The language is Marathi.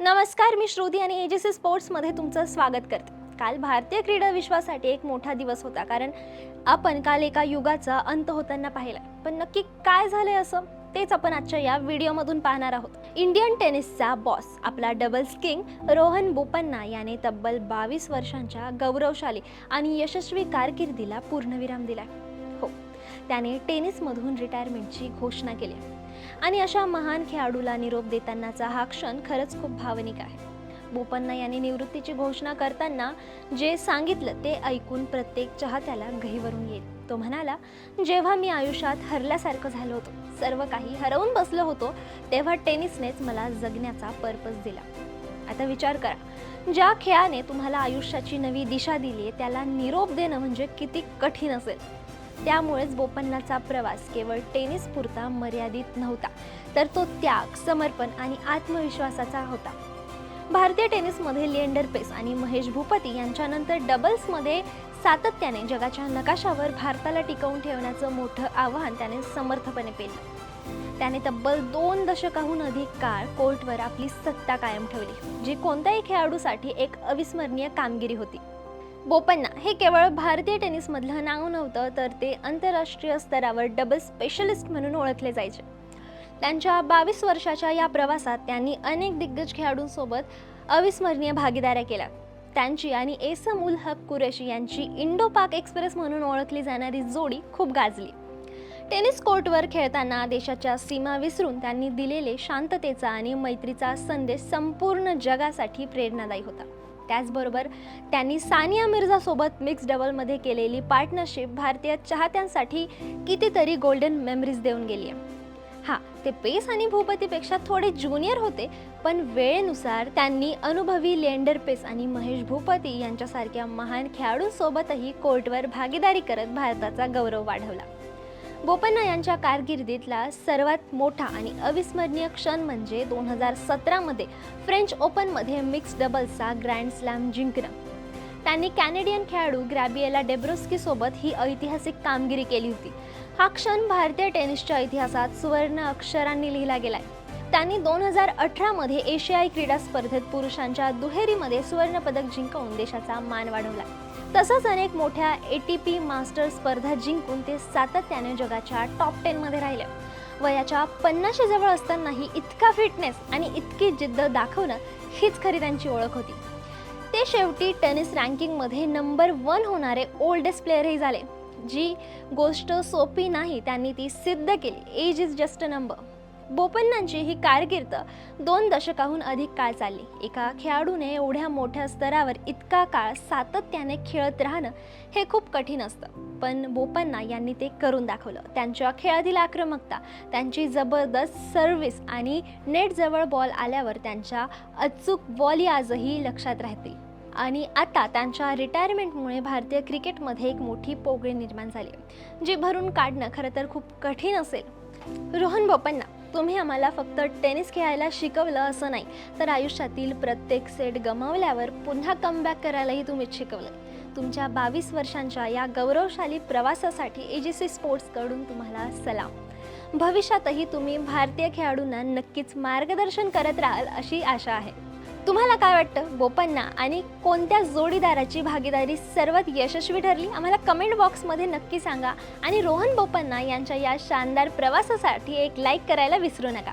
नमस्कार मी श्रुती आणि एजीसी स्पोर्ट्समध्ये तुमचं स्वागत करते. काल भारतीय क्रीडा विश्वासाठी एक मोठा दिवस होता कारण आपण काल एका युगाचा अंत होताना पाहिला पण नक्की काय झालंय असं? तेच आपण आजच्या या व्हिडिओमधून पाहणार आहोत. इंडियन टेनिसचा बॉस आपला डबल्स किंग रोहन बोपन्ना याने तब्बल बावीस वर्षांच्या गौरवशाली आणि यशस्वी कारकिर्दीला पूर्णविराम दिला हो त्याने टेनिसमधून रिटायरमेंटची घोषणा केली आणि अशा महान खेळाडूला निरोप देतानाचा हा क्षण खरंच खूप भावनिक आहे. बोपन्ना यांनी निवृत्तीची घोषणा करताना जे सांगितलं ते ऐकून प्रत्येक चाहत्याला गहीवरून येईल. तो म्हणाला जेव्हा मी आयुष्यात हरल्यासारखं झालो होतो सर्व काही हरवून बसलो होतो तेव्हा टेनिसनेच मला जगण्याचा पर्पज दिला. आता विचार करा ज्या खेळाने तुम्हाला आयुष्याची नवी दिशा दिली आहे त्याला निरोप देणं म्हणजे किती कठीण असेल. त्यामुळेच बोपन्नाचा प्रवास केवळ टेनिस पुरता मर्यादित नव्हता तर तो त्याग समर्पण आणि आत्मविश्वासाचा होता. भारतीय टेनिसमध्ये लिएंडर पेस आणि महेश भूपती यांच्यानंतर डबल्समध्ये सातत्याने जगाच्या नकाशावर भारताला टिकवून ठेवण्याचं मोठं आव्हान त्याने समर्थपणे पेललं. त्याने तब्बल दोन दशकाहून अधिक काळ कोर्टवर आपली सत्ता कायम ठेवली जी कोणत्याही खेळाडूसाठी एक अविस्मरणीय कामगिरी होती. बोपन्ना हे केवळ भारतीय टेनिसमधलं नाव नव्हतं तर ते आंतरराष्ट्रीय स्तरावर डबल स्पेशलिस्ट म्हणून ओळखले जायचे. त्यांच्या बावीस वर्षाच्या या प्रवासात त्यांनी अनेक दिग्गज खेळाडूंसोबत अविस्मरणीय भागीदाऱ्या केल्या. त्यांची आणि एसम उल हक कुरेशी यांची इंडो पाक एक्सप्रेस म्हणून ओळखली जाणारी जोडी खूप गाजली. टेनिस कोर्टवर खेळताना देशाच्या सीमा विसरून त्यांनी दिलेले शांततेचा आणि मैत्रीचा संदेश संपूर्ण जगासाठी प्रेरणादायी होता. त्याचबरोबर त्यांनी सानिया मिर्झासोबत मिक्स डबलमध्ये केलेली पार्टनरशिप भारतीय चाहत्यांसाठी कितीतरी गोल्डन मेमरीज देऊन गेली आहे. हां ते पेस आणि भूपतीपेक्षा थोडे ज्युनियर होते पण वेळेनुसार त्यांनी अनुभवी लेंडर पेस आणि महेश भूपती यांच्यासारख्या महान खेळाडूंसोबतही कोर्टवर भागीदारी करत भारताचा गौरव वाढवला. बोपन्ना यांच्या कारकिर्दीतला सर्वात मोठा आणि अविस्मरणीय क्षण म्हणजे दोन हजार सतरामध्ये फ्रेंच ओपनमध्ये मिक्स डबल्सचा ग्रँड स्लॅम जिंकणं. त्यांनी कॅनेडियन खेळाडू ग्रॅबिएला डेब्रोस्कीसोबत ही ऐतिहासिक कामगिरी केली होती. हा क्षण भारतीय टेनिसच्या इतिहासात सुवर्ण अक्षरांनी लिहिला गेलाय. त्यांनी दोन हजार अठरामध्ये एशियाई क्रीडा स्पर्धेत पुरुषांच्या दुहेरीमध्ये सुवर्णपदक जिंकवून देशाचा मान वाढवला. तसंच अनेक मोठ्या ए टी पी मास्टर स्पर्धा जिंकून ते सातत्याने जगाच्या टॉप टेनमध्ये राहिले. वयाच्या पन्नाशी जवळ असतानाही इतका फिटनेस आणि इतकी जिद्द दाखवणं हीच खरी त्यांची ओळख होती. ते शेवटी टेनिस रँकिंगमध्ये नंबर वन होणारे ओल्डेस्ट प्लेअरही झाले जी गोष्ट सोपी नाही त्यांनी ती सिद्ध केली. Age is just a number बोपन्नांची ही कारकीर्द दोन दशकाहून अधिक काळ चालली. एका खेळाडूने एवढ्या मोठ्या स्तरावर इतका काळ सातत्याने खेळत राहणं हे खूप कठीण असतं. पण बोपन्ना यांनी ते करून दाखवलं. त्यांच्या खेळातील आक्रमकता त्यांची जबरदस्त सर्व्हिस आणि नेटजवळ बॉल आल्यावर त्यांच्या अचूक बॉली आजही लक्षात राहतील. आणि आता त्यांच्या रिटायरमेंटमुळे भारतीय क्रिकेटमध्ये एक मोठी पोगळी निर्माण झाली जी भरून काढणं खरं तर खूप कठीण असेल. रोहन बोपन्ना तुम्ही आम्हाला फक्त टेनिस खेळायला शिकवलं असं नाही तर आयुष्यातील प्रत्येक सेट गमावल्यावर पुन्हा कमबॅक करायलाही तुम्हीच शिकवलं. तुमच्या बावीस वर्षांच्या या गौरवशाली प्रवासासाठी ए जी सी स्पोर्ट्सकडून तुम्हाला सलाम. भविष्यातही तुम्ही भारतीय खेळाडूंना नक्कीच मार्गदर्शन करत राहाल अशी आशा आहे. तुम्हाला काय वाटतं? बोपन्ना आणि कोणत्या जोडीदाराची भागीदारी सर्वात यशस्वी ठरली? आम्हाला कमेंट बॉक्समध्ये नक्की सांगा. आणि रोहन बोपन्ना यांच्या या शानदार प्रवासासाठी एक लाईक करायला विसरू नका.